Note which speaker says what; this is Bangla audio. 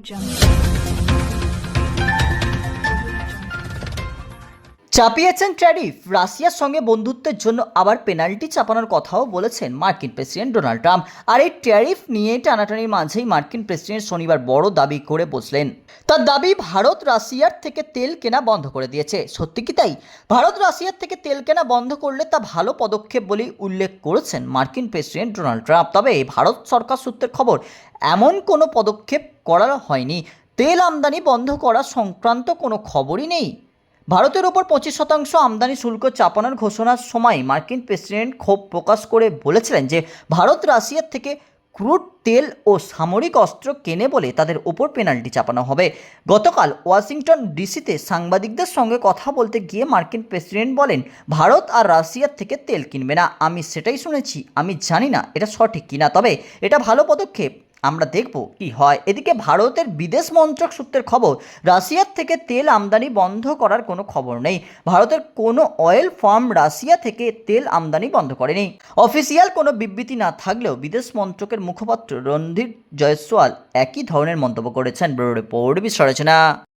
Speaker 1: jump. চাপিয়েছেন ট্যারিফ। রাশিয়ার সঙ্গে বন্ধুত্বের জন্য আবার পেনাল্টি চাপানোর কথাও বলেছেন মার্কিন প্রেসিডেন্ট ডোনাল্ড ট্রাম্প। আর এই ট্যারিফ নিয়ে টানাটানির মাঝেই মার্কিন প্রেসিডেন্ট শনিবার বড় দাবি করে বসলেন। তার দাবি, ভারত রাশিয়ার থেকে তেল কেনা বন্ধ করে দিয়েছে। সত্যি কি তাই? ভারত রাশিয়ার থেকে তেল কেনা বন্ধ করলে তা ভালো পদক্ষেপ বলেই উল্লেখ করেছেন মার্কিন প্রেসিডেন্ট ডোনাল্ড ট্রাম্প। তবে ভারত সরকার সূত্রের খবর, এমন কোনো পদক্ষেপ করা হয়নি। তেল আমদানি বন্ধ করা সংক্রান্ত কোনো খবরই নেই। ভারতের ওপর পঁচিশ শতাংশ আমদানি শুল্ক চাপানোর ঘোষণার সময় মার্কিন প্রেসিডেন্ট ক্ষোভ প্রকাশ করে বলেছিলেন যে ভারত রাশিয়ার থেকে ক্রুড তেল ও সামরিক অস্ত্র কেনে বলে তাদের ওপর পেনাল্টি চাপানো হবে। গতকাল ওয়াশিংটন ডিসিতে সাংবাদিকদের সঙ্গে কথা বলতে গিয়ে মার্কিন প্রেসিডেন্ট বলেন, ভারত আর রাশিয়ার থেকে তেল কিনবে না। আমি সেটাই শুনেছি, আমি জানি না এটা সঠিক কিনা। তবে এটা ভালো পদক্ষেপ আমরা দেখব কি হয়। এদিকে ভারতের বিদেশ মন্ত্রক সূত্রের খবর, রাশিয়ার থেকে তেল আমদানি বন্ধ করার কোনো খবর নেই। ভারতের কোনো অয়েল ফার্ম রাশিয়া থেকে তেল আমদানি বন্ধ করেনি। অফিসিয়াল কোনো বিবৃতি না থাকলেও বিদেশ মন্ত্রকের মুখপাত্র রণধীর জয়সওয়াল একই ধরনের মন্তব্য করেছেন। Bureau report বিশ্লেষণা